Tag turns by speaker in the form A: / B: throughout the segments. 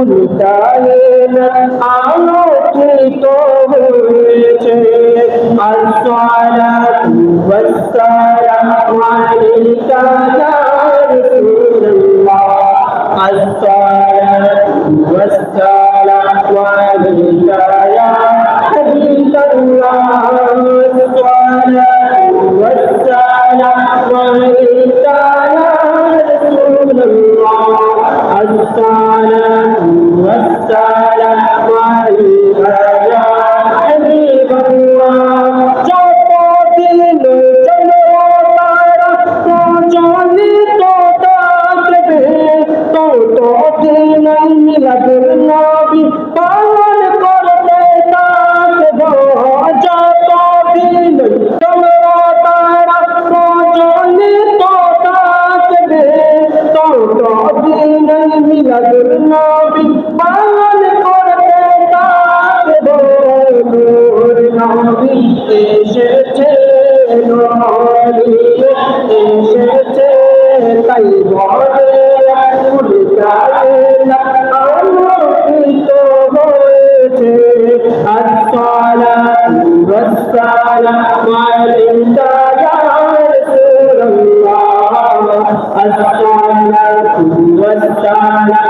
A: উল্টালেন আলোকিত হয়েছে الصالح تعطينا الملل النبي بان করতে তার নূর নবী এসেছে নূর এসেছে والسلام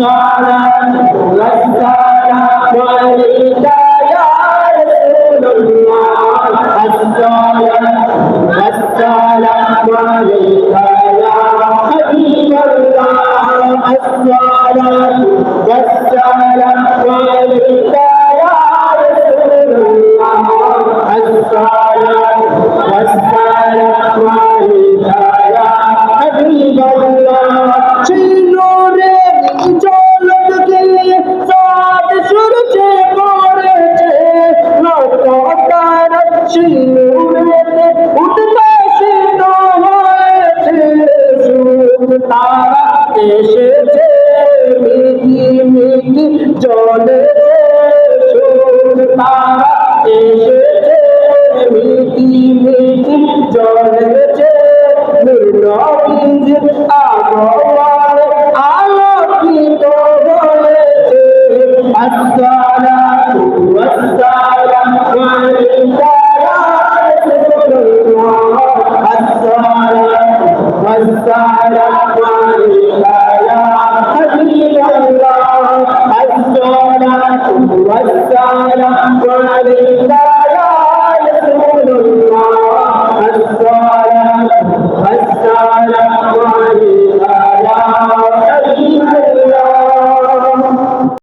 A: تعالى তারা এসেছে মিটি মিটি জলেছে তারা এসেছে মিটি মিটি জলেছে নবীজ আগর